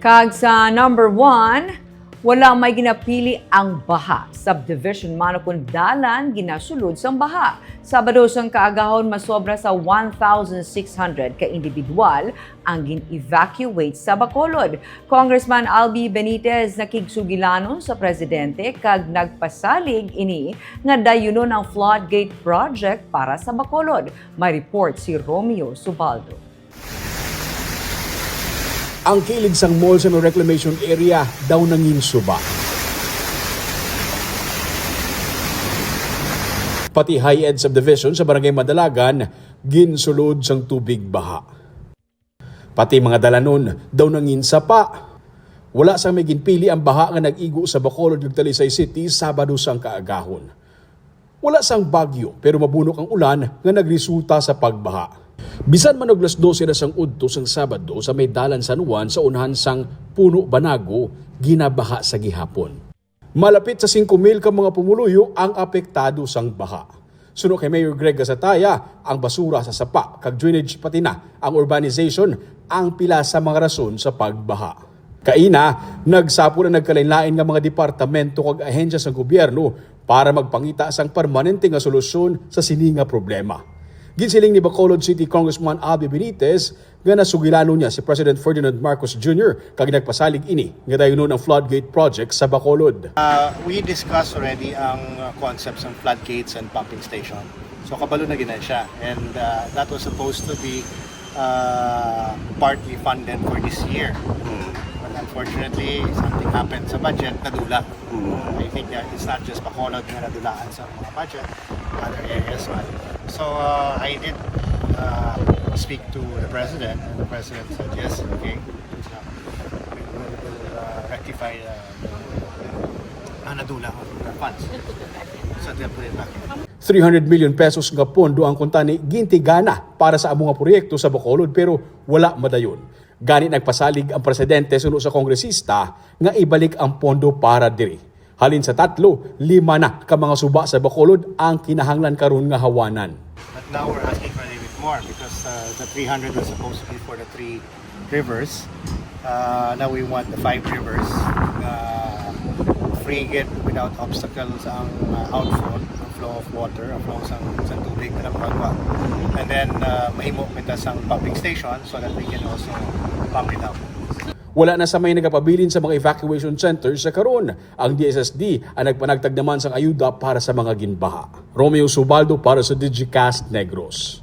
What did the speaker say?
Kag sa number one, wala may ginapili ang baha. Subdivision manukon dalan ginasulod sang baha. Sabado sang kaagahon masobra sa 1,600 ka individual ang gin-evacuate sa Bacolod. Congressman Albi Benitez nakigsugilanon sa presidente kag nagpasalig ini nga dayunon ang floodgate project para sa Bacolod. May report si Romeo Subaldo. Ang kilig sang mall sa reclamation area daw nangin suba. Pati high-end subdivision sa barangay Madalagan, ginsulod sang tubig baha. Pati mga dalanon daw nangin sapa. Wala sang may ginpili ang baha nga nag-igo sa Bacolod ug Talisay City Sabado sang kaagahon. Wala sang bagyo pero mabunok ang ulan nga nagresulta sa pagbaha. Bisan man og las 12 na sang udto sang Sabado sa may dalan San Juan sa unahan sang Puno Banago, ginabaha sa gihapon. Malapit sa 5,000 ka mga pumuluyo ang apektado sang baha. Suno kay Mayor Greg Gasataya, ang basura sa sapa kag drainage pati na ang urbanization ang pila sa mga rason sa pagbaha. Kaina, nagsapo na nagkalain-lain nga mga departamento kag ahensya sa gobyerno para magpangita sang permanente nga solusyon sa sininga problema. Ginsiling ni Bacolod City Congressman Albi Benitez nga nasugilano niya si President Ferdinand Marcos Jr. kag nagpasalig ini nga dayon ang floodgate project sa Bacolod. Uh, we discussed already ang uh, concepts ng floodgates and pumping station. So kabalo na gina siya. And uh, that was supposed to be uh, partly funded for this year. But unfortunately, something happened sa budget, nadula. I think that it's not just Bacolod na nadulaan sa mga budget, other areas. But, so uh, I did uh, speak to the President, and the President said, yes, okay, uh, we will, will uh, rectify uh, the ang nadula ko ng funds. So, they'll put it back. 300 million pesos nga pondo ang kuntani gintigana para sa among proyekto sa Bacolod pero wala madayon. Gani nagpasalig ang presidente suno sa kongresista nga ibalik ang pondo para diri. Halin sa tatlo, lima na ka mga suba sa Bacolod ang kinahanglan karon nga hawanan. But now we're asking for a little bit more because uh, the 300 was supposed to be for the three rivers. Uh, now we want the five rivers. Uh, it without obstacles ang uh, outflow, flow of water, ang flow sa, sa tubig na magwa. And then uh, mahimo kita sang pumping station so that we can also pump it out. Wala na sa may nagapabilin sa mga evacuation centers sa karon. Ang DSSD ang nagpanagtag naman sang ayuda para sa mga ginbaha. Romeo Subaldo para sa Digicast Negros.